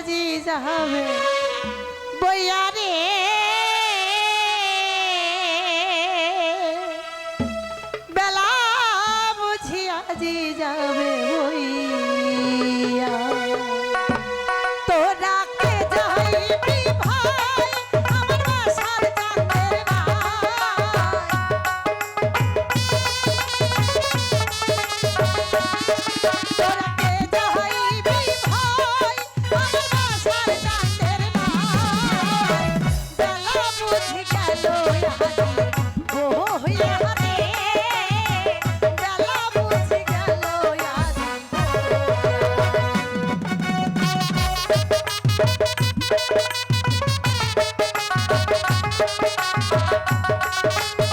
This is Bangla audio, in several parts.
আজি যাবে বইয়ারে Música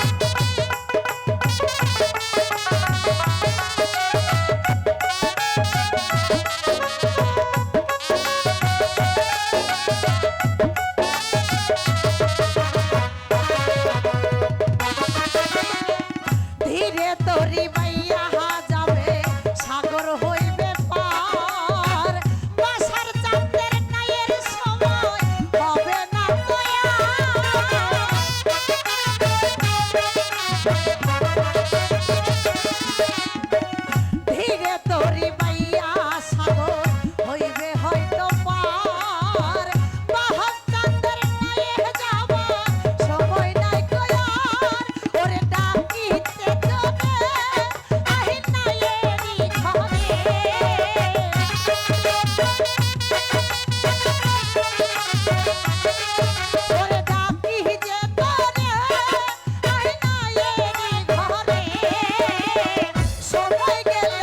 সময় গেলে